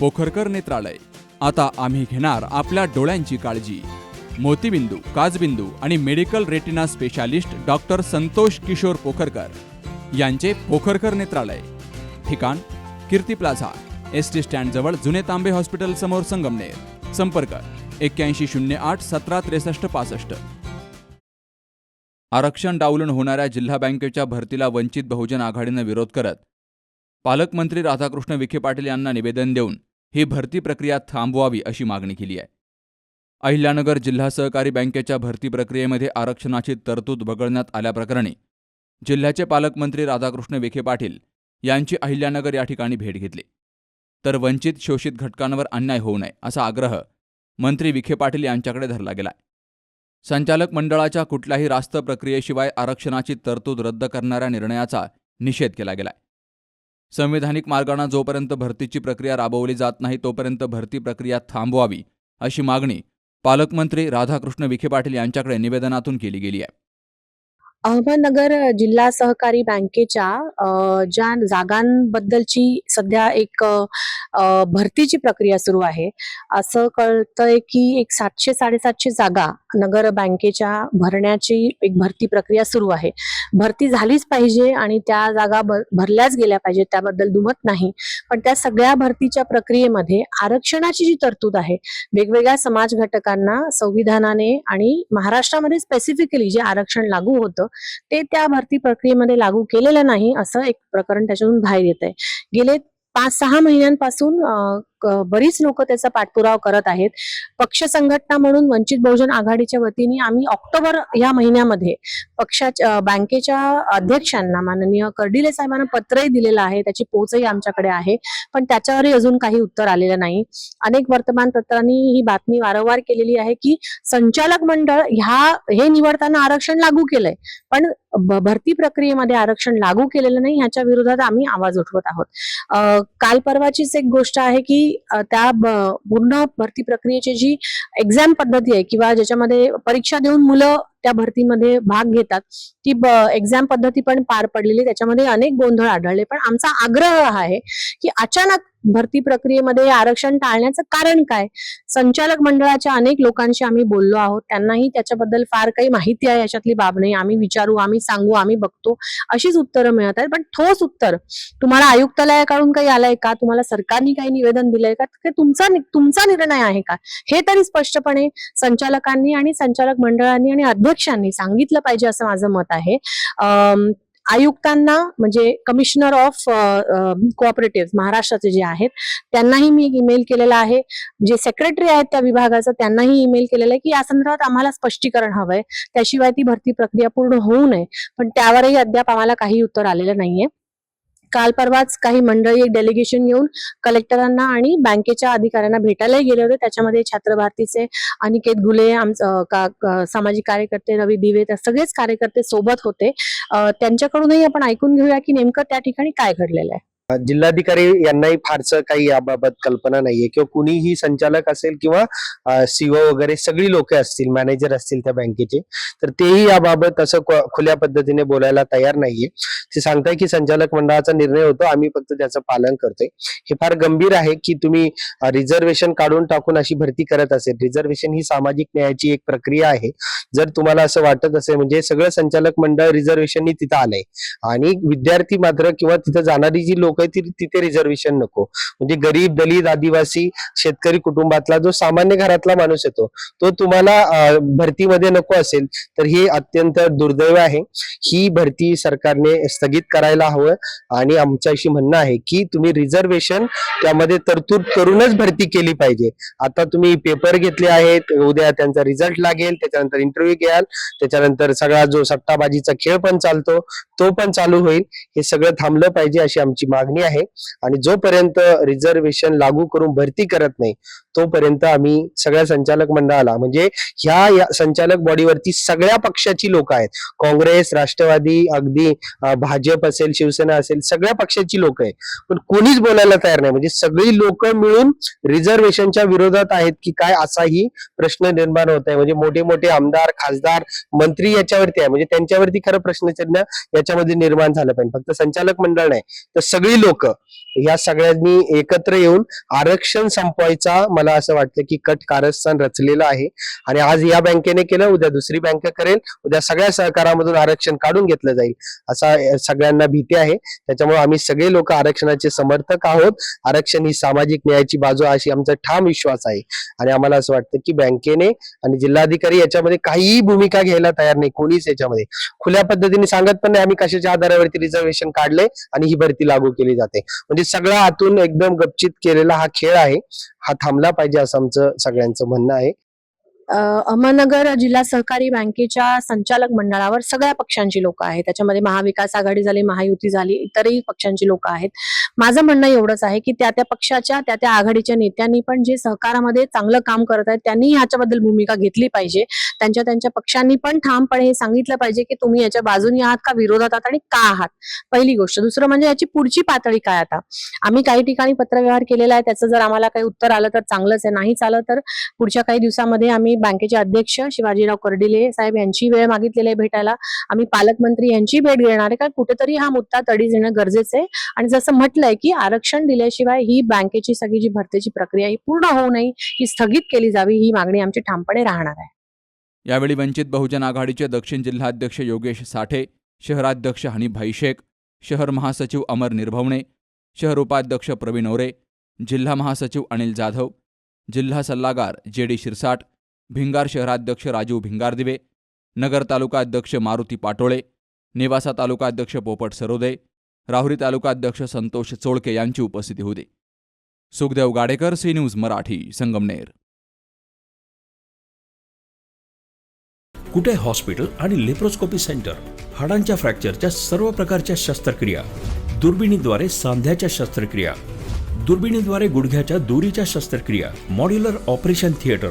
पोखरकर नेत्रालय. आता आम्ही घेणार आपल्या डोळ्यांची काळजी. मोतीबिंदू काजबिंदू आणि medical retina specialist doctor Santosh Kishor Pokharkar यांचे पोखरकर नेत्रालय. ठिकाण कीर्ती प्लाझा एस टी स्टँडजवळ जुने तांबे हॉस्पिटल समोर संगमनेर. संपर्क एक्क्याऐंशी शून्य आठ सतरा त्रेसष्ट पासष्ट. आरक्षण डावलून होणाऱ्या जिल्हा बँकेच्या भरतीला वंचित बहुजन आघाडीनं विरोध करत पालकमंत्री राधाकृष्ण विखे पाटील यांना निवेदन देऊन ही भरती प्रक्रिया थांबवावी अशी मागणी केली आहे. अहिल्यानगर जिल्हा सहकारी बँकेच्या भरती प्रक्रियेमध्ये आरक्षणाची तरतूद वगळण्यात आल्याप्रकरणी जिल्ह्याचे पालकमंत्री राधाकृष्ण विखे पाटील यांची अहिल्यानगर या ठिकाणी भेट घेतली. तर वंचित शोषित घटकांवर अन्याय होऊ नये असा आग्रह मंत्री विखे पाटील यांच्याकडे धरला गेलाय. संचालक मंडळाच्या कुठल्याही रास्त प्रक्रियेशिवाय आरक्षणाची तरतूद रद्द करणाऱ्या निर्णयाचा निषेध केला गेलाय. संविधानिक मार्गाने जोपर्यंत भरतीची प्रक्रिया राबवली जात नाही तोपर्यंत भरती प्रक्रिया थांबवावी अशी मागणी पालकमंत्री राधाकृष्ण विखे पाटील यांच्याकडे निवेदनातून केली गेली आहे. अहमदनगर जिल्हा सहकारी बँकेच्या ज्या जागांबद्दलची सध्या एक भरतीची प्रक्रिया सुरू आहे. असं कळतंय की एक सातशे साडेसातशे जागा नगर बँकेच्या भरण्याची एक भरती प्रक्रिया सुरू आहे. भरती झालीच पाहिजे आणि त्या जागा भरल्याच गेल्या पाहिजेत त्याबद्दल दुमत नाही. पण त्या सगळ्या भरतीच्या प्रक्रियेमध्ये आरक्षणाची जी तरतूद आहे वेगवेगळ्या समाज घटकांना संविधानाने आणि महाराष्ट्रामध्ये स्पेसिफिकली जे आरक्षण लागू होतं ते त्या भरती प्रक्रियेमध्ये लागू केलेलं नाही असं एक प्रकरण त्याच्यातून बाहेर येत आहे गेले पाच सहा महिन्यांपासून बरीच लोक त्याचा पाठपुरावा करत आहेत. पक्ष संघटना म्हणून वंचित बहुजन आघाडीच्या वतीने आम्ही ऑक्टोबर या महिन्यामध्ये पक्षाच्या बँकेच्या अध्यक्षांना माननीय कर्डिले साहेबांना पत्रही दिलेलं आहे. त्याची पोचही आमच्याकडे आहे. पण त्याच्यावरही अजून काही उत्तर आलेलं नाही. अनेक वर्तमानपत्रांनी ही बातमी वारंवार केलेली आहे की संचालक मंडळ ह्या हे निवडताना आरक्षण लागू केलंय. पण भरती प्रक्रियेमध्ये आरक्षण लागू केलेलं नाही. ह्याच्या विरोधात आम्ही आवाज उठवत आहोत. काल परवाचीच एक गोष्ट आहे की त्या पूर्ण भरती प्रक्रियेची जी एक्झाम पद्धती आहे किंवा ज्याच्यामध्ये परीक्षा देऊन मुलं त्या भरतीमध्ये भाग घेतात. ती एक्झाम पद्धती पण पार पडलेली. त्याच्यामध्ये अनेक गोंधळ आढळले. पण आमचा आग्रह हा आहे की अचानक भरती प्रक्रियेमध्ये आरक्षण टाळण्याचं कारण काय? संचालक मंडळाच्या अनेक लोकांशी आम्ही बोललो आहोत. त्यांनाही त्याच्याबद्दल फार काही माहिती आहे. याच्यातली बाब नाही. आम्ही विचारू आम्ही सांगू आम्ही बघतो. अशीच उत्तरं मिळत आहेत. पण ठोस उत्तर. तुम्हाला आयुक्तालयाकडून काही आलंय का? तुम्हाला सरकारने काही निवेदन दिलंय का? ते तुमचा तुमचा निर्णय आहे का? हे तरी स्पष्टपणे संचालकांनी आणि संचालक मंडळांनी आणि अध्यक्षांनी सांगितलं पाहिजे असं माझं मत आहे. आयुक्तांना म्हणजे कमिशनर ऑफ कोऑपरेटिव्ह महाराष्ट्राचे जे आहेत त्यांनाही मी ईमेल केलेला आहे. जे सेक्रेटरी आहेत त्या विभागाचं त्यांनाही ईमेल केलेलं आहे की या संदर्भात आम्हाला स्पष्टीकरण हवंय. त्याशिवाय ती भरती प्रक्रिया पूर्ण होऊ नये. पण त्यावरही अद्याप आम्हाला काही उत्तर आलेलं नाहीये. काल परवाच काही मंडळी एक डेलिगेशन घेऊन कलेक्टरांना आणि बँकेच्या अधिकाऱ्यांना भेटायलाही गेले होते. त्याच्यामध्ये छात्र भारतीचे अनिकेत घुले आमचं का- सामाजिक कार्यकर्ते रवी दिवे त्या सगळेच कार्यकर्ते सोबत होते. त्यांच्याकडूनही आपण ऐकून घेऊया की नेमकं त्या ठिकाणी काय घडलेलं आहे. जिल्हाधिकारी यांनाही फारसं काही याबाबत कल्पना नाहीये. किंवा कुणीही संचालक असेल किंवा सीओ वगैरे सगळी लोक असतील मॅनेजर असतील त्या बँकेचे तर तेही याबाबत असं खुल्या पद्धतीने बोलायला तयार नाहीये. ते सांगताय की संचालक मंडळाचा निर्णय होतो आम्ही फक्त त्याचं पालन करतोय. हे फार गंभीर आहे की तुम्ही रिझर्वेशन काढून टाकून अशी भरती करत असेल. रिझर्वेशन ही सामाजिक न्यायाची एक प्रक्रिया आहे. जर तुम्हाला असं वाटत असेल म्हणजे सगळं संचालक मंडळ रिझर्वेशननी तिथं आलंय. आणि विद्यार्थी मात्र किंवा तिथं जाणारी जी लोक काहीतरी तिथे रिझर्वेशन नको. म्हणजे गरीब दलित आदिवासी शेतकरी कुटुंबातला जो सामान्य घरातला माणूस येतो तो तुम्हाला भरतीमध्ये नको असेल तर हे अत्यंत दुर्दैव आहे. ही भरती सरकारने स्थगित करायला हवं आणि आमचं अशी म्हणणं आहे की तुम्ही रिझर्वेशन त्यामध्ये तरतूद करूनच भरती केली पाहिजे. आता तुम्ही पेपर घेतले आहेत उद्या त्यांचा रिझल्ट लागेल त्याच्यानंतर इंटरव्ह्यू घ्याल त्याच्यानंतर सगळा जो सट्टाबाजीचा खेळ पण चालतो तो पण चालू होईल. हे सगळं थांबलं पाहिजे अशी आमची मागणी आहे. आणि जोपर्यंत रिझर्वेशन लागू करून भरती करत नाही तोपर्यंत आम्ही सगळ्या संचालक मंडळाला म्हणजे ह्या संचालक बॉडीवरती सगळ्या पक्षाची लोक आहेत. काँग्रेस राष्ट्रवादी अगदी भाजप असेल शिवसेना असेल सगळ्या पक्षाची लोक आहेत. पण कोणीच बोलायला तयार नाही. म्हणजे सगळी लोक मिळून रिझर्वेशनच्या विरोधात आहेत की काय असाही प्रश्न निर्माण होत आहे. म्हणजे मोठे मोठे आमदार खासदार मंत्री याच्यावरती आहे. म्हणजे त्यांच्यावरती खरं प्रश्नचिन्ह याच्यामध्ये निर्माण झालं पाहिजे. फक्त संचालक मंडळ नाही. तर सगळी सगळी लोक या सगळ्यांनी एकत्र येऊन आरक्षण संपवायचा मला असं वाटतं की कट कारस्थान रचलेलं आहे. आणि आज या बँकेने केलं उद्या दुसरी बँक करेल उद्या सगळ्या सहकारामधून आरक्षण काढून घेतलं जाईल. असा सगळ्यांना भीती आहे. त्याच्यामुळे आम्ही सगळे लोक आरक्षणाचे समर्थक आहोत. आरक्षण ही सामाजिक न्यायाची बाजू अशी आमचा ठाम विश्वास आहे. आणि आम्हाला असं वाटतं की बँकेने आणि जिल्हाधिकारी याच्यामध्ये काहीही भूमिका घ्यायला तयार नाही कोणीच याच्यामध्ये. खुल्या पद्धतीने सांगत पण नाही आम्ही कशाच्या आधारावरती रिझर्वेशन काढले आणि ही भरती लागू केली. केली जाते. म्हणजे सगळा आतून एकदम गपचित केलेला हा खेळ आहे. हा थांबला पाहिजे असं आमचं सगळ्यांचं म्हणणं आहे. अहमदनगर जिल्हा सहकारी बँकेच्या संचालक मंडळावर सगळ्या पक्षांची लोक आहेत. त्याच्यामध्ये महाविकास आघाडी झाली महायुती झाली इतरही पक्षांची लोक आहेत. माझं म्हणणं एवढंच आहे की त्या त्या पक्षाच्या त्या त्या आघाडीच्या नेत्यांनी पण जे सहकारामध्ये चांगलं काम करत आहेत त्यांनी ह्याच्याबद्दल भूमिका घेतली पाहिजे. त्यांच्या त्यांच्या पक्षांनी पण ठामपणे हे सांगितलं पाहिजे की तुम्ही याच्या बाजूनी आहात का विरोधात आहात आणि का आहात? पहिली गोष्ट. दुसरं म्हणजे याची पुढची पातळी काय आता? आम्ही काही ठिकाणी पत्रव्यवहार केलेला आहे त्याचं जर आम्हाला काही उत्तर आलं तर चांगलंच आहे. नाही आलं तर पुढच्या काही दिवसामध्ये आम्ही बँकेचे अध्यक्ष शिवाजीराव कर्डिले साहेब यांची वेळ मागितलेली आहे भेटायला. आम्ही पालकमंत्री यांची भेट घेणार आहे. कारण कुठेतरी हा मुद्दा तडीस येणं गरजेचं आहे. आणि जसं म्हटलंय की आरक्षण दिल्याशिवाय ही बँकेची सगळी जी भरतीची प्रक्रिया ही पूर्ण होऊ नये ही स्थगित केली जावी ही मागणी आमची ठामपणे राहणार आहे. यावेळी वंचित बहुजन आघाडीचे दक्षिण जिल्हाध्यक्ष योगेश साठे शहराध्यक्ष हनीफभाई शेख शहर महासचिव अमर निर्भवणे शहर उपाध्यक्ष प्रवीण ओरे जिल्हा महासचिव अनिल जाधव जिल्हा सल्लागार जे डी शिरसाट भिंगार शहराध्यक्ष राजीव भिंगारदिवे नगर तालुका अध्यक्ष मारुती पाटोळे नेवासा तालुका अध्यक्ष पोपट सरोदे राहुरी तालुका अध्यक्ष संतोष चोळके यांची उपस्थिती होती. Sukhdev Gadekar C news Marathi Sangamner. कुठे हॉस्पिटल आणि लेप्रोस्कोपी सेंटर? हाडांच्या फ्रॅक्चरच्या सर्व प्रकारच्या शस्त्रक्रिया. दुर्बिणीद्वारे सांध्याच्या शस्त्रक्रिया. दुर्बिणीद्वारे गुडघ्याच्या दुरीच्या शस्त्रक्रिया. Modular operation theatre.